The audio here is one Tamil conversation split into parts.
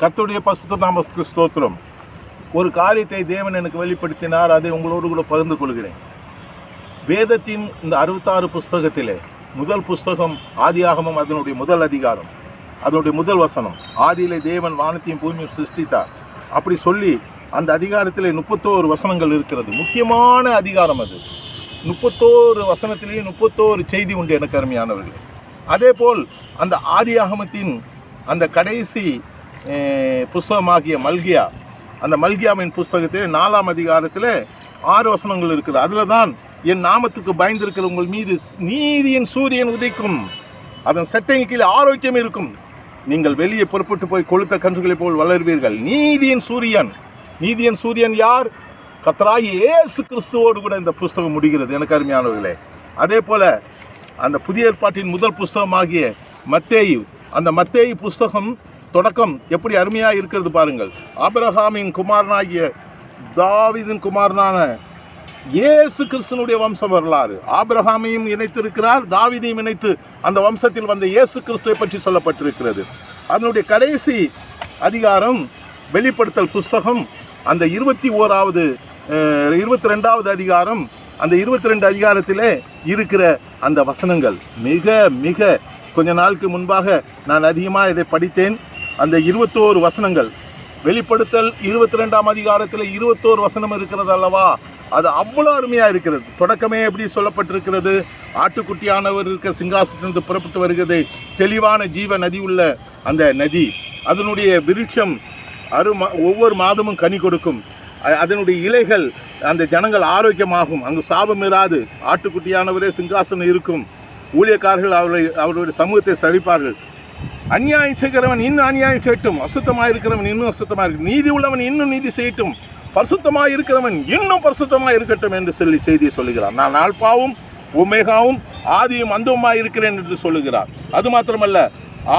கத்துடைய பசுத்த நாமத்துக்கு ஸ்தோத்திரம். ஒரு காரியத்தை தேவன் எனக்கு வெளிப்படுத்தினார் அதை உங்களோடு கூட பகிர்ந்து கொள்கிறேன். வேதத்தின் இந்த அறுபத்தாறு புஸ்தகத்திலே முதல் புஸ்தகம் ஆதியாகமம் அதனுடைய முதல் அதிகாரம் அதனுடைய முதல் வசனம் ஆதியிலே தேவன் வானத்தையும் பூமியும் சிருஷ்டித்தார். அப்படி சொல்லி அந்த அதிகாரத்திலே முப்பத்தோரு வசனங்கள் இருக்கிறது. முக்கியமான அதிகாரம் அது. முப்பத்தோரு வசனத்திலேயே முப்பத்தோரு செய்தி உண்டு எனக்கு அருமையானவர்கள். அதே போல் அந்த ஆதியாகமத்தின் அந்த கடைசி புஸ்தகமாகிய மல்கியா. அந்த மல்கியாவின் புஸ்தகத்தில் நாலாம் அதிகாரத்தில் ஆறு வசனங்கள் இருக்குது. அதில் தான் என் நாமத்துக்கு பயந்திருக்கிற உங்கள் மீது நீதியின் சூரியன் உதைக்கும். அதன் சட்டையின் கீழே ஆரோக்கியம் இருக்கும். நீங்கள் வெளியே புறப்பட்டு போய் கொளுத்த கன்றுகளைப் போல் வளர்வீர்கள். நீதியின் சூரியன். நீதியின் சூரியன் யார்? கத்தராகி ஏசு கிறிஸ்துவோடு கூட இந்த புஸ்தகம் முடிகிறது. எனக்கு அருமையானவர்களே அதே போல் அந்த புதிய ஏற்பாட்டின் முதல் புஸ்தகமாகிய மத்தேயு. அந்த மத்தேயு புஸ்தகம் தொடக்கம் எப்படி அருமையாக இருக்கிறது பாருங்கள். ஆபிரகாமின் குமாரனாகிய தாவிதின் குமாரனான இயேசு கிறிஸ்துனுடைய வம்ச வரலாறு. ஆபிரகாமையும் இணைத்திருக்கிறார் தாவிதையும் இணைத்து அந்த வம்சத்தில் வந்த இயேசு கிறிஸ்துவை பற்றி சொல்லப்பட்டிருக்கிறது. அதனுடைய கடைசி அதிகாரம் வெளிப்படுத்தல் புஸ்தகம் அந்த இருபத்தி ஓராவது இருபத்தி ரெண்டாவது அதிகாரம் அந்த இருபத்தி ரெண்டு அதிகாரத்திலே இருக்கிற அந்த வசனங்கள். மிக மிக கொஞ்ச நாளுக்கு முன்பாக நான் அதிகமாக இதை படித்தேன். அந்த இருபத்தோரு வசனங்கள். வெளிப்படுத்தல் இருபத்தி ரெண்டாம் அதிகாரத்தில் இருபத்தோரு வசனம் இருக்கிறது அல்லவா? அது அவ்வளோ அருமையாக இருக்கிறது. தொடக்கமே எப்படி சொல்லப்பட்டிருக்கிறது? ஆட்டுக்குட்டியானவர் இருக்க சிங்காசனத்திலிருந்து புறப்பட்டு வருகிறது. தெளிவான ஜீவ நதி உள்ள அந்த நதி. அதனுடைய விருட்சம் அரு ஒவ்வொரு மாதமும் கனி கொடுக்கும். அதனுடைய இலைகள் அந்த ஜனங்கள் ஆரோக்கியமாகும். அங்கு சாபம் இராது. ஆட்டுக்குட்டியானவரே சிங்காசனம் இருக்கும். ஊழியக்காரர்கள் அவர்களை அவருடைய சமூகத்தை சரிப்பார்கள். அநியாயம் செய்கிறவன் இன்னும் அநியாயம் செய்யட்டும். அசுத்தமாக இருக்கிறவன் இன்னும் அசுத்தமாக இருக்கு நீதி உள்ளவன் இன்னும் நீதி செய்யட்டும். பரிசுத்தமாக இருக்கிறவன் இன்னும் பரிசுத்தமாக இருக்கட்டும் என்று சொல்லி செய்தியை சொல்லுகிறார். நான் ஆல்பாவும் உமேகாவும் ஆதியும் அந்தமாக இருக்கிறேன் என்று சொல்லுகிறார். அது மாத்திரமல்ல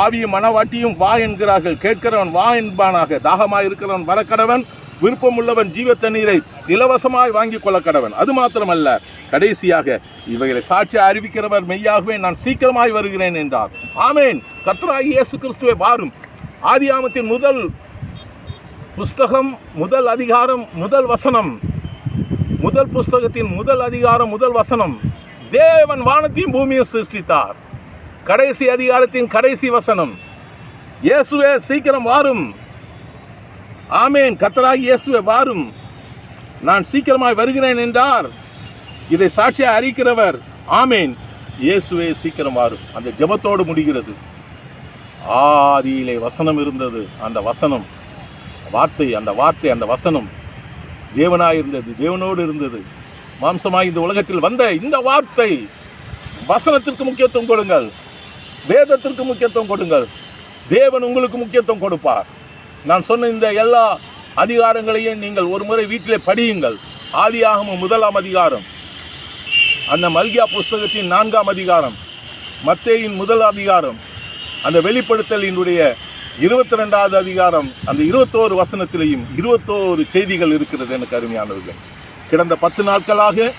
ஆவியும் மனவாட்டியும் வா என்கிறார்கள். கேட்கிறவன் வா என்பானாக. தாகமாக இருக்கிறவன் வரக்கடவன் விருப்பமுள்ளவன் ஜீவ தண்ணீரை இலவசமாய் வாங்கி கொள்ள கடவன். அது மாத்திரமல்ல கடைசியாக இவைகளை சாட்சி அறிவிக்கிறவர் மெய்யாகவே நான் சீக்கிரமாய் வருகிறேன் என்றார். ஆமேன். கத்ராகி இயேசு கிறிஸ்துவை பாரும் ஆதியாமத்தின் முதல் புஸ்தகம் முதல் அதிகாரம் முதல் வசனம். முதல் புஸ்தகத்தின் முதல் அதிகாரம் முதல் வசனம். தேவன் வானத்தையும் பூமியும் சிருஷ்டித்தார். கடைசி அதிகாரத்தின் கடைசி வசனம். இயேசுவே சீக்கிரம் வாரும். ஆமேன். கத்தராகி இயேசுவே வாரும். நான் சீக்கிரமாய் வருகிறேன் என்றார். இதை சாட்சியாக அறிக்கிறவர் ஆமேன். இயேசுவே சீக்கிரம் வாரும். அந்த ஜெபத்தோடு முடிகிறது. ஆதியிலே வசனம் இருந்தது. அந்த வசனம் வார்த்தை அந்த வார்த்தை அந்த வசனம் தேவனாக இருந்தது தேவனோடு இருந்தது. மாம்சமாய் இந்த உலகத்தில் வந்த இந்த வார்த்தை வசனத்திற்கு முக்கியத்துவம் கொடுங்கள். வேதத்திற்கு முக்கியத்துவம் கொடுங்கள். தேவன் உங்களுக்கு முக்கியத்துவம் கொடுப்பார். நான் சொன்ன இந்த எல்லா அதிகாரங்களையும் நீங்கள் ஒரு முறை வீட்டிலே படியுங்கள். ஆதியாகமும் முதலாம் அதிகாரம். அந்த மல்கியா புஸ்தகத்தின் நான்காம் அதிகாரம். மத்தேயின் முதல் அதிகாரம். அந்த வெளிப்படுத்தலினுடைய இருபத்தி ரெண்டாவது அதிகாரம். அந்த இருபத்தோரு வசனத்திலையும் இருபத்தோரு செய்திகள் இருக்கிறது எனக்கு அருமையானவர்கள். கிடந்த பத்து நாட்களாக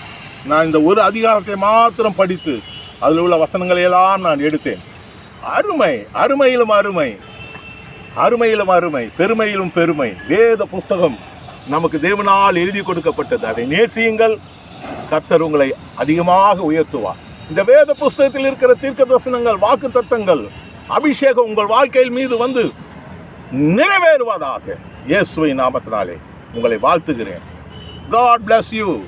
நான் இந்த ஒரு அதிகாரத்தை மாத்திரம் படித்து அதில் உள்ள வசனங்களை எல்லாம் நான் எடுத்தேன். அருமை அருமையிலும் அருமை. அருமையிலும் அருமை பெருமையிலும் பெருமை. வேத புஸ்தகம் நமக்கு தேவனால் எழுதி கொடுக்கப்பட்டது. அதை நேசியுங்கள். கர்த்தர் உங்களை அதிகமாக உயர்த்துவார். இந்த வேத புஸ்தகத்தில் இருக்கிற தீர்க்க தரிசனங்கள் வாக்கு தத்தங்கள் அபிஷேகம் உங்கள் வாழ்க்கையில் மீது வந்து நிறைவேறுவதாக. இயேசுவை நாமத்தினாலே உங்களை வாழ்த்துகிறேன். God bless you